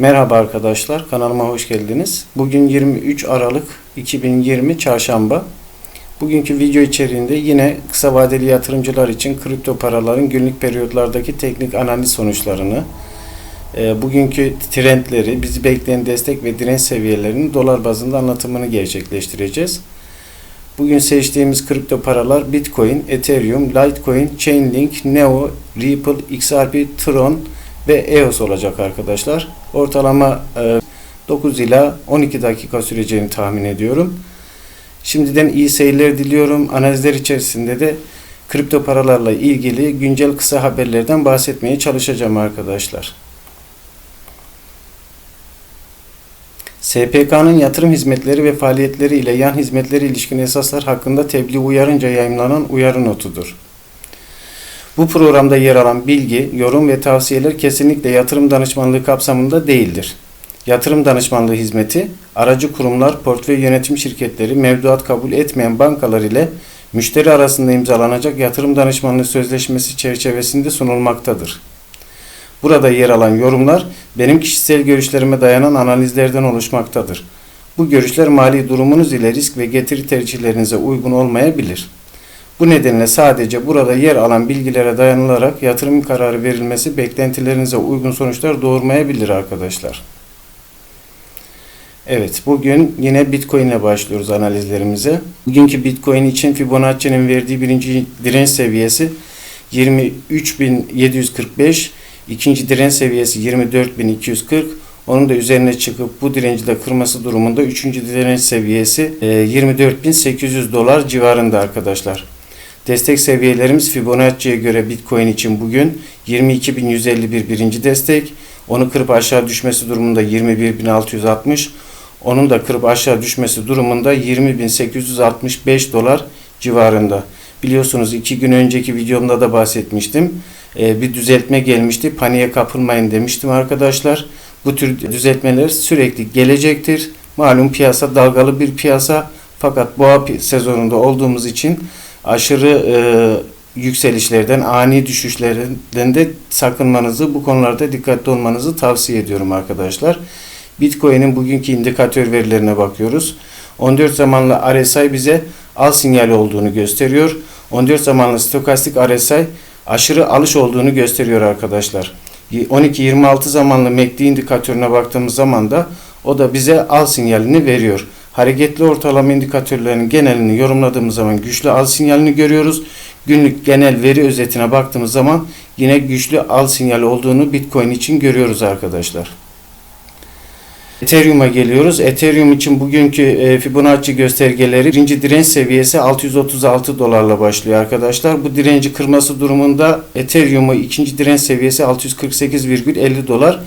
Merhaba arkadaşlar, kanalıma hoş geldiniz. Bugün 23 Aralık 2020 Çarşamba. Bugünkü video içeriğinde yine kısa vadeli yatırımcılar için kripto paraların günlük periyotlardaki teknik analiz sonuçlarını, e, bugünkü trendleri, bizi bekleyen destek ve direnç seviyelerinin dolar bazında anlatımını gerçekleştireceğiz. Bugün seçtiğimiz kripto paralar Bitcoin, Ethereum, Litecoin, Chainlink, Neo, Ripple, XRP, Tron ve EOS olacak arkadaşlar. Ortalama e, 9 ila 12 dakika süreceğini tahmin ediyorum. Şimdiden iyi seyirler diliyorum. Analizler içerisinde de kripto paralarla ilgili güncel kısa haberlerden bahsetmeye çalışacağım arkadaşlar. SPK'nın yatırım hizmetleri ve faaliyetleri ile yan hizmetleri ilişkin esaslar hakkında tebliğ uyarınca yayımlanan uyarı notudur. Bu programda yer alan bilgi, yorum ve tavsiyeler kesinlikle yatırım danışmanlığı kapsamında değildir. Yatırım danışmanlığı hizmeti, aracı kurumlar, portföy yönetim şirketleri, mevduat kabul etmeyen bankalar ile müşteri arasında imzalanacak yatırım danışmanlığı sözleşmesi çerçevesinde sunulmaktadır. Burada yer alan yorumlar benim kişisel görüşlerime dayanan analizlerden oluşmaktadır. Bu görüşler mali durumunuz ile risk ve getiri tercihlerinize uygun olmayabilir. Bu nedenle sadece burada yer alan bilgilere dayanılarak yatırım kararı verilmesi beklentilerinize uygun sonuçlar doğurmayabilir arkadaşlar. Evet, bugün yine Bitcoin ile başlıyoruz analizlerimize. Bugünkü Bitcoin için Fibonacci'nin verdiği birinci direnç seviyesi 23.745, ikinci direnç seviyesi 24.240, onun da üzerine çıkıp bu direnci de kırması durumunda üçüncü direnç seviyesi 24.800 dolar civarında arkadaşlar. Destek seviyelerimiz Fibonacci'ye göre Bitcoin için bugün 22.151 birinci destek. Onu kırıp aşağı düşmesi durumunda 21.660. Onun da kırıp aşağı düşmesi durumunda 20.865 dolar civarında. Biliyorsunuz iki gün önceki videomda da bahsetmiştim. Ee, bir düzeltme gelmişti. Paniğe kapılmayın demiştim arkadaşlar. Bu tür düzeltmeler sürekli gelecektir. Malum piyasa dalgalı bir piyasa. Fakat boğa sezonunda olduğumuz için aşırı e, yükselişlerden, ani düşüşlerden de sakınmanızı, bu konularda dikkatli olmanızı tavsiye ediyorum arkadaşlar. Bitcoin'in bugünkü indikatör verilerine bakıyoruz. 14 zamanlı RSI bize al sinyali olduğunu gösteriyor. 14 zamanlı stokastik RSI aşırı alış olduğunu gösteriyor arkadaşlar. 12-26 zamanlı MACD indikatörüne baktığımız zaman da o da bize al sinyalini veriyor. Hareketli ortalama indikatörlerinin genelini yorumladığımız zaman güçlü al sinyalini görüyoruz. Günlük genel veri özetine baktığımız zaman yine güçlü al sinyali olduğunu Bitcoin için görüyoruz arkadaşlar. Ethereum'a geliyoruz. Ethereum için bugünkü e, Fibonacci göstergeleri birinci direnç seviyesi 636 dolarla başlıyor arkadaşlar. Bu direnci kırması durumunda Ethereum'u ikinci direnç seviyesi 648,50 dolar.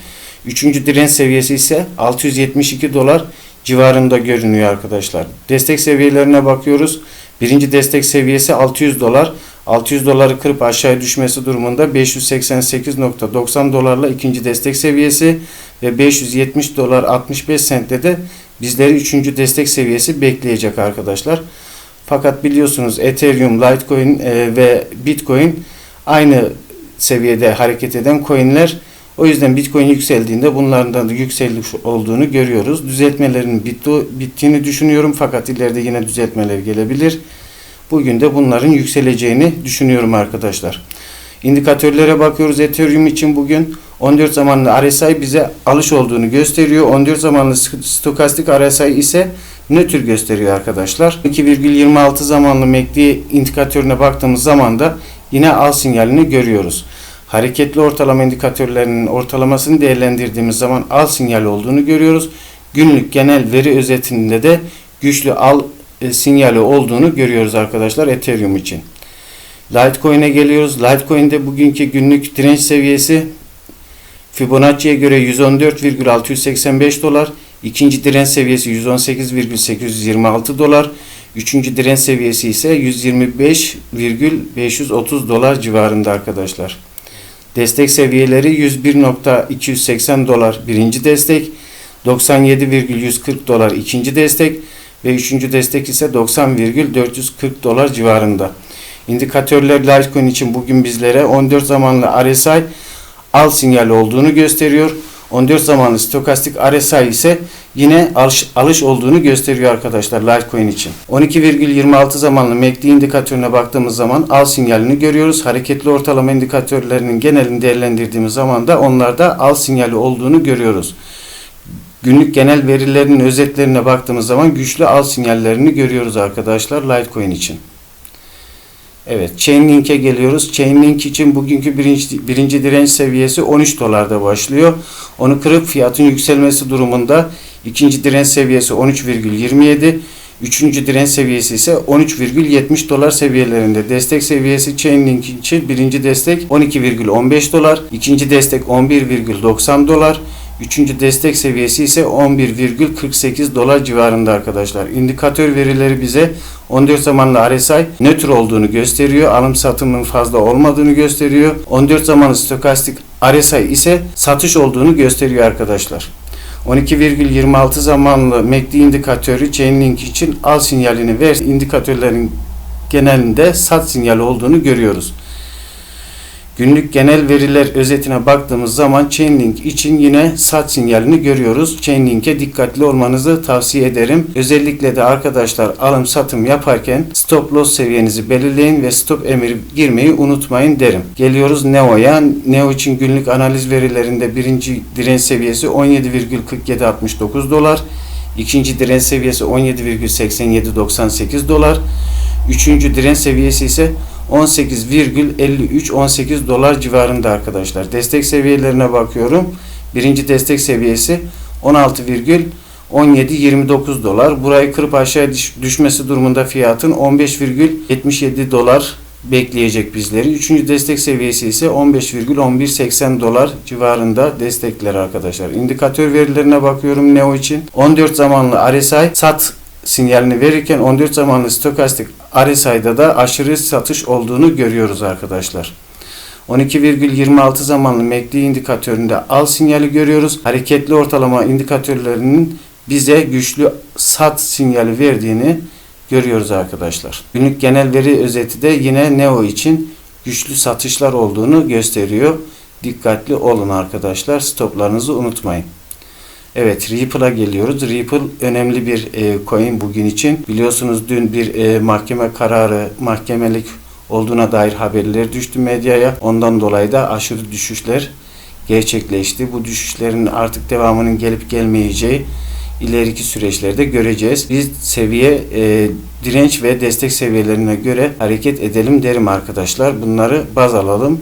Üçüncü direnç seviyesi ise 672 dolar civarında görünüyor arkadaşlar. Destek seviyelerine bakıyoruz. Birinci destek seviyesi 600 dolar. 600 doları kırıp aşağıya düşmesi durumunda 588.90 dolarla ikinci destek seviyesi ve 570 dolar 65 sentte de bizleri üçüncü destek seviyesi bekleyecek arkadaşlar. Fakat biliyorsunuz Ethereum, Litecoin e, ve Bitcoin aynı seviyede hareket eden coinler. O yüzden Bitcoin yükseldiğinde bunlardan da yükseliş olduğunu görüyoruz. Düzeltmelerin bitti, bittiğini düşünüyorum fakat ileride yine düzeltmeler gelebilir. Bugün de bunların yükseleceğini düşünüyorum arkadaşlar. İndikatörlere bakıyoruz. Ethereum için bugün 14 zamanlı RSI bize alış olduğunu gösteriyor. 14 zamanlı stokastik RSI ise nötr gösteriyor arkadaşlar. 2,26 zamanlı MACD indikatörüne baktığımız zaman da yine al sinyalini görüyoruz. Hareketli ortalama indikatörlerinin ortalamasını değerlendirdiğimiz zaman al sinyali olduğunu görüyoruz. Günlük genel veri özetinde de güçlü al e, sinyali olduğunu görüyoruz arkadaşlar Ethereum için. Litecoin'e geliyoruz. Litecoin'de bugünkü günlük direnç seviyesi Fibonacci'ye göre 114,685 dolar. İkinci direnç seviyesi 118,826 dolar. Üçüncü direnç seviyesi ise 125,530 dolar civarında arkadaşlar. Destek seviyeleri 101.280 dolar birinci destek, 97,140 dolar ikinci destek ve üçüncü destek ise 90,440 dolar civarında. İndikatörler Litecoin için bugün bizlere 14 zamanlı RSI al sinyali olduğunu gösteriyor. 14 zamanlı stokastik RSI ise yine alış, alış olduğunu gösteriyor arkadaşlar Litecoin için. 12,26 zamanlı MACD indikatörüne baktığımız zaman al sinyalini görüyoruz. Hareketli ortalama indikatörlerinin genelini değerlendirdiğimiz zaman da onlarda al sinyali olduğunu görüyoruz. Günlük genel verilerin özetlerine baktığımız zaman güçlü al sinyallerini görüyoruz arkadaşlar Litecoin için. Evet, Chainlink'e geliyoruz. Chainlink için bugünkü birinci, birinci direnç seviyesi 13 dolarda başlıyor. Onu kırıp fiyatın yükselmesi durumunda ikinci direnç seviyesi 13,27, üçüncü direnç seviyesi ise 13,70 dolar seviyelerinde. Destek seviyesi Chainlink için birinci destek 12,15 dolar, ikinci destek 11,90 dolar, Üçüncü destek seviyesi ise 11,48 dolar civarında arkadaşlar. İndikatör verileri bize 14 zamanlı RSI nötr olduğunu gösteriyor. Alım satımının fazla olmadığını gösteriyor. 14 zamanlı stokastik RSI ise satış olduğunu gösteriyor arkadaşlar. 12,26 zamanlı MACD indikatörü Chainlink için al sinyalini ver indikatörlerin genelinde sat sinyali olduğunu görüyoruz. Günlük genel veriler özetine baktığımız zaman Chainlink için yine sat sinyalini görüyoruz. Chainlink'e dikkatli olmanızı tavsiye ederim. Özellikle de arkadaşlar alım satım yaparken stop loss seviyenizi belirleyin ve stop emiri girmeyi unutmayın derim. Geliyoruz Neo'ya. Neo için günlük analiz verilerinde birinci direnç seviyesi 17,4769 dolar. İkinci direnç seviyesi 17,8798 dolar. Üçüncü direnç seviyesi ise 18,53-18 dolar civarında arkadaşlar. Destek seviyelerine bakıyorum. Birinci destek seviyesi 16,17-29 dolar. Burayı kırıp aşağı düşmesi durumunda fiyatın 15,77 dolar bekleyecek bizleri. Üçüncü destek seviyesi ise 15,1180 dolar civarında destekler arkadaşlar. İndikatör verilerine bakıyorum Neo için. 14 zamanlı RSI sat sinyalini verirken 14 zamanlı stokastik RSI'da da aşırı satış olduğunu görüyoruz arkadaşlar. 12,26 zamanlı MACD indikatöründe al sinyali görüyoruz. Hareketli ortalama indikatörlerinin bize güçlü sat sinyali verdiğini görüyoruz arkadaşlar. Günlük genel veri özeti de yine Neo için güçlü satışlar olduğunu gösteriyor. Dikkatli olun arkadaşlar. Stoplarınızı unutmayın. Evet Ripple'a geliyoruz. Ripple önemli bir e, coin bugün için. Biliyorsunuz dün bir e, mahkeme kararı, mahkemelik olduğuna dair haberler düştü medyaya. Ondan dolayı da aşırı düşüşler gerçekleşti. Bu düşüşlerin artık devamının gelip gelmeyeceği ileriki süreçlerde göreceğiz. Biz seviye e, direnç ve destek seviyelerine göre hareket edelim derim arkadaşlar. Bunları baz alalım.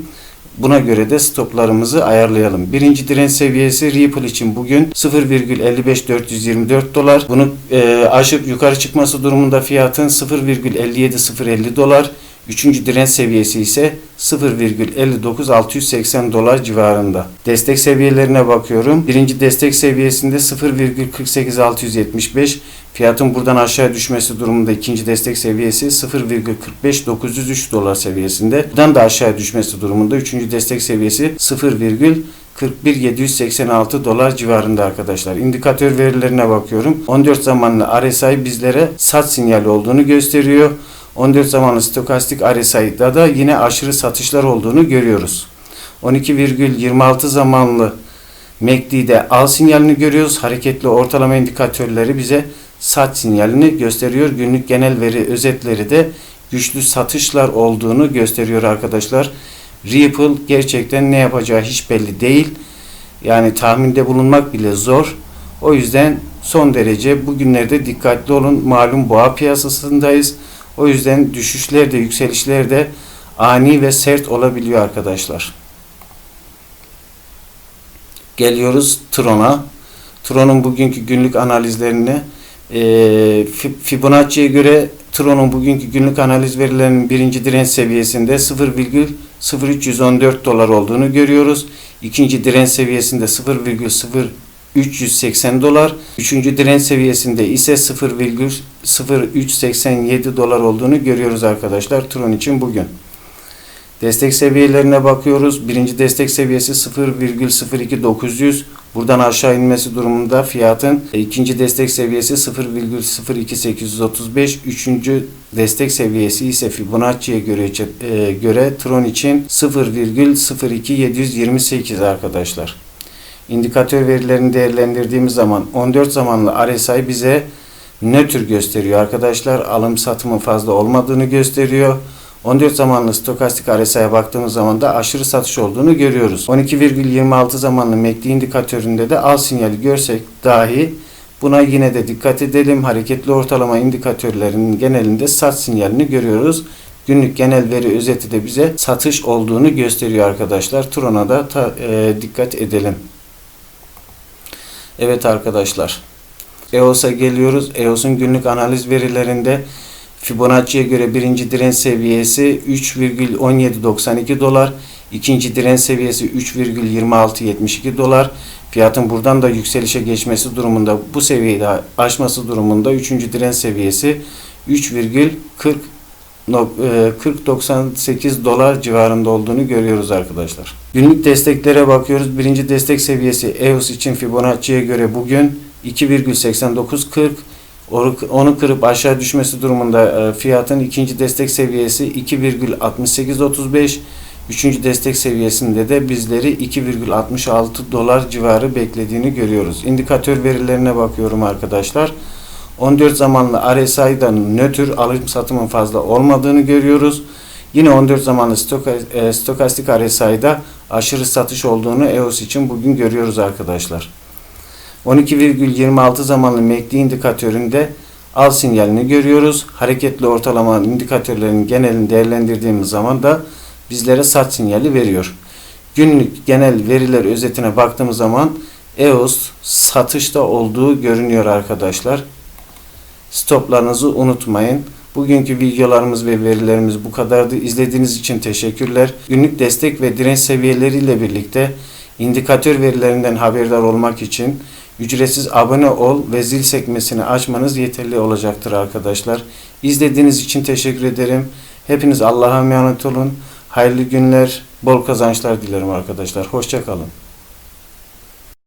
Buna göre de stoplarımızı ayarlayalım. Birinci direnç seviyesi Ripple için bugün 0,55424 dolar. Bunu e, aşıp yukarı çıkması durumunda fiyatın 0,57050 dolar. Üçüncü direnç seviyesi ise 0,59680 dolar civarında. Destek seviyelerine bakıyorum. Birinci destek seviyesinde 0,48675. Fiyatın buradan aşağı düşmesi durumunda ikinci destek seviyesi 0,45903 dolar seviyesinde. Buradan da aşağı düşmesi durumunda üçüncü destek seviyesi 0,41786 dolar civarında arkadaşlar. İndikatör verilerine bakıyorum. 14 zamanlı RSI bizlere sat sinyali olduğunu gösteriyor. 14 zamanlı stokastik RSI'da da yine aşırı satışlar olduğunu görüyoruz. 12,26 zamanlı MACD'de al sinyalini görüyoruz. Hareketli ortalama indikatörleri bize sat sinyalini gösteriyor. Günlük genel veri özetleri de güçlü satışlar olduğunu gösteriyor arkadaşlar. Ripple gerçekten ne yapacağı hiç belli değil. Yani tahminde bulunmak bile zor. O yüzden son derece bugünlerde dikkatli olun. Malum boğa piyasasındayız. O yüzden düşüşler de yükselişler de ani ve sert olabiliyor arkadaşlar. Geliyoruz Tron'a. Tron'un bugünkü günlük analizlerini e, Fibonacci'ye göre Tron'un bugünkü günlük analiz verilerinin birinci direnç seviyesinde 0,0314 dolar olduğunu görüyoruz. İkinci direnç seviyesinde 0,0380 dolar. Üçüncü direnç seviyesinde ise 0,0387 dolar olduğunu görüyoruz arkadaşlar Tron için bugün. Destek seviyelerine bakıyoruz. Birinci destek seviyesi 0,02900. Buradan aşağı inmesi durumunda fiyatın ikinci destek seviyesi 0,02835. Üçüncü destek seviyesi ise Fibonacci'ye göre, e, göre Tron için 0,02728 arkadaşlar. İndikatör verilerini değerlendirdiğimiz zaman 14 zamanlı RSI bize nötr gösteriyor arkadaşlar. Alım satımın fazla olmadığını gösteriyor. 14 zamanlı stokastik RSI'ye baktığımız zaman da aşırı satış olduğunu görüyoruz. 12,26 zamanlı MACD indikatöründe de al sinyali görsek dahi buna yine de dikkat edelim. Hareketli ortalama indikatörlerinin genelinde sat sinyalini görüyoruz. Günlük genel veri özeti de bize satış olduğunu gösteriyor arkadaşlar. Tron'a da ta- e, dikkat edelim. Evet arkadaşlar. EOS'a geliyoruz. EOS'un günlük analiz verilerinde Fibonacci'ye göre birinci direnç seviyesi 3,1792 dolar. ikinci direnç seviyesi 3,2672 dolar. Fiyatın buradan da yükselişe geçmesi durumunda bu seviyeyi aşması durumunda üçüncü direnç seviyesi 3,40 nok- e, 40.98 dolar civarında olduğunu görüyoruz arkadaşlar. Günlük desteklere bakıyoruz. Birinci destek seviyesi EOS için Fibonacci'ye göre bugün 2,8940 onu onu kırıp aşağı düşmesi durumunda e, fiyatın ikinci destek seviyesi 2,6835 Üçüncü destek seviyesinde de bizleri 2,66 dolar civarı beklediğini görüyoruz. İndikatör verilerine bakıyorum arkadaşlar. 14 zamanlı RSI'da nötr alım satımın fazla olmadığını görüyoruz. Yine 14 zamanlı e, stokastik RSI'da aşırı satış olduğunu EOS için bugün görüyoruz arkadaşlar. 12,26 zamanlı MACD indikatöründe al sinyalini görüyoruz. Hareketli ortalama indikatörlerin genelini değerlendirdiğimiz zaman da bizlere sat sinyali veriyor. Günlük genel veriler özetine baktığımız zaman EOS satışta olduğu görünüyor arkadaşlar. Stoplarınızı unutmayın. Bugünkü videolarımız ve verilerimiz bu kadardı. İzlediğiniz için teşekkürler. Günlük destek ve direnç seviyeleriyle birlikte indikatör verilerinden haberdar olmak için ücretsiz abone ol ve zil sekmesini açmanız yeterli olacaktır arkadaşlar. İzlediğiniz için teşekkür ederim. Hepiniz Allah'a emanet olun. Hayırlı günler, bol kazançlar dilerim arkadaşlar. Hoşçakalın.